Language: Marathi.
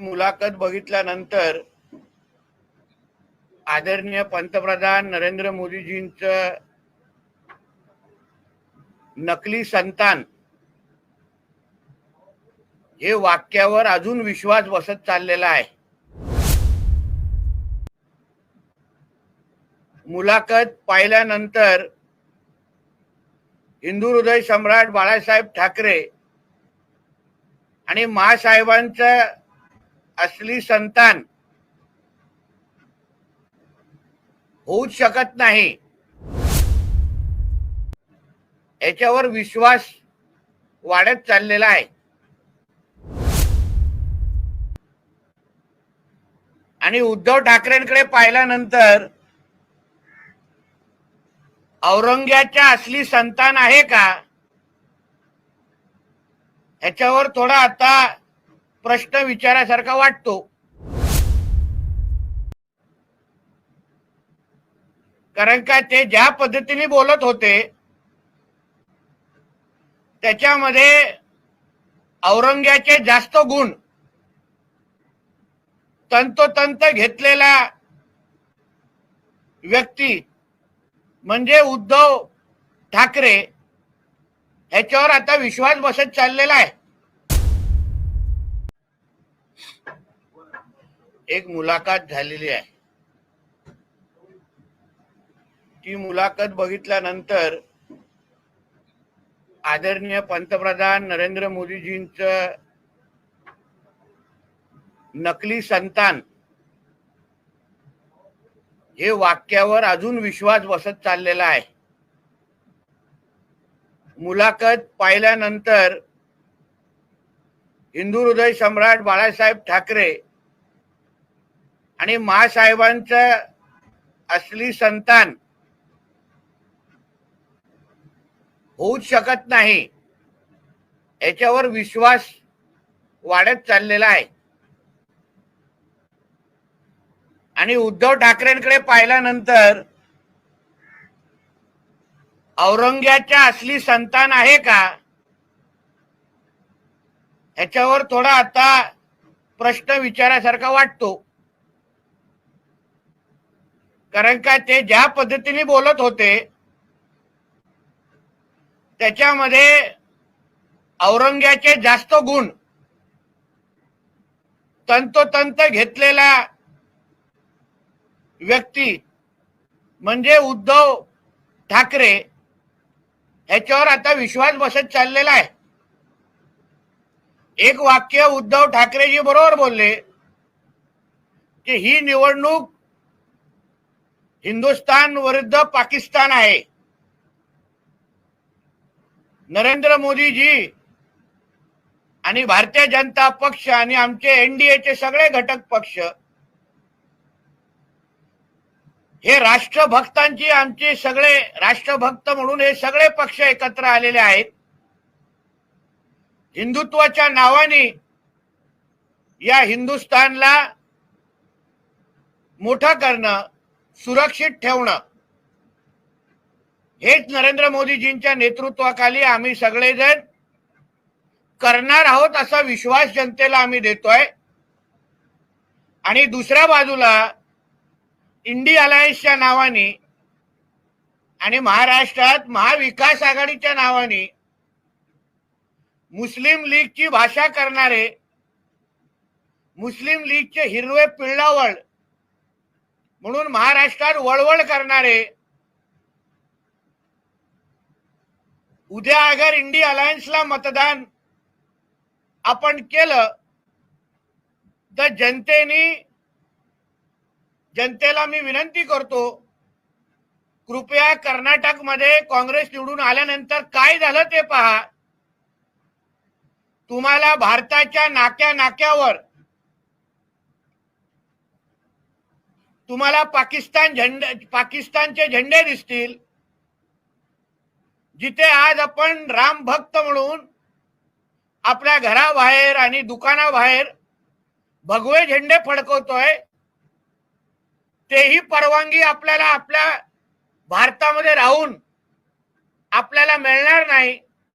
मुलाखत बघितल्यानंतर आदरणीय पंतप्रधान नरेंद्र मोदीजींच नकली संतान हे वाक्यावर अजून विश्वास बसत चाललेला आहे. मुलाखत पाहिल्यानंतर हिंदू हृदय सम्राट बाळासाहेब ठाकरे आणि महासाहेबांचं असली संतान होऊच शकत नाही. याच्यावर विश्वास वाढत चाललेला आहे. आणि उद्धव ठाकरेंकडे पाहिल्यानंतर औरंग्याच्या असली संतान आहे का? ह्याच्यावर थोडा आता प्रश्न विचारासारखा वाटतो. कारण का ते ज्या पद्धतीने बोलत होते त्याच्यामध्ये औरंग्याचे जास्त गुण तंतोतंत घेतलेला व्यक्ती म्हणजे उद्धव ठाकरे ह्याच्यावर आता विश्वास बसत चाललेला आहे. एक मुलाखत झालेली आहे. ती मुलाखत बघितल्यानंतर आदरणीय पंतप्रधान नरेंद्र मोदीजींच नकली संतान हे वाक्यावर अजून विश्वास बसत चाललेला आहे. मुलाखत पाहिल्यानंतर हिंदू हृदय सम्राट बाळासाहेब ठाकरे आणि महासाहेबांचं असली संतान होऊच शकत नाही याच्यावर विश्वास वाढत चाललेला आहे. आणि उद्धव ठाकरेंकडे पाहिल्यानंतर औरंग्याच्या असली संतान आहे का? ह्याच्यावर थोडा आता प्रश्न विचारासारखा वाटतो. कारण का ते ज्या पद्धतीने बोलत होते त्याच्यामध्ये औरंग्याचे जास्त गुण तंतोतंत घेतलेला व्यक्ती म्हणजे उद्धव ठाकरे ह्याच्यावर आता विश्वास बसत चाललेला आहे. एक वाक्य उद्धव ठाकरेजी बरोबर बोलले की ही निवडणूक हिंदुस्थान विरुद्ध पाकिस्तान आहे. नरेंद्र मोदीजी आणि भारतीय जनता पक्ष आणि आमचे एनडीएचे सगळे घटक पक्ष हे राष्ट्रभक्तांची आमचे सगळे राष्ट्रभक्त म्हणून हे सगळे पक्ष एकत्र आलेले आहेत. हिंदुत्वाच्या नावाने या हिंदुस्थानला मोठं करणं सुरक्षित ठेवणं. हेच नरेंद्र मोदीजींच्या नेतृत्वाखाली आम्ही सगळेजण करणार आहोत असा विश्वास जनतेला आम्ही देतोय. आणि दुसऱ्या बाजूला इंडी अलायन्सच्या नावाने आणि महाराष्ट्रात महाविकास आघाडीच्या नावाने मुस्लिम लीगची भाषा करणारे मुस्लिम लीगचे हिरवे पिळावळ म्हणून महाराष्ट्रात वळवळ करणारे उद्या अगर इंडी अलायन्सला मतदान आपण केलं तर जनतेने जनतेला मी विनंती करतो कृपया कर्नाटकमध्ये काँग्रेस निवडून आल्यानंतर काय झालं ते पहा. तुम्हाला भारताच्या नाक्या नाक्यावर तुम्हाला पाकिस्तान झेंडे पाकिस्तानचे झेंडे दिसतील. जिथे आज आपण राम भक्त म्हणून आपल्या घराबाहेर आणि दुकानाबाहेर भगवे झेंडे फडकवतोय तेही परवानगी आपल्याला आपल्या भारतामध्ये राहून आपल्याला मिळणार नाही.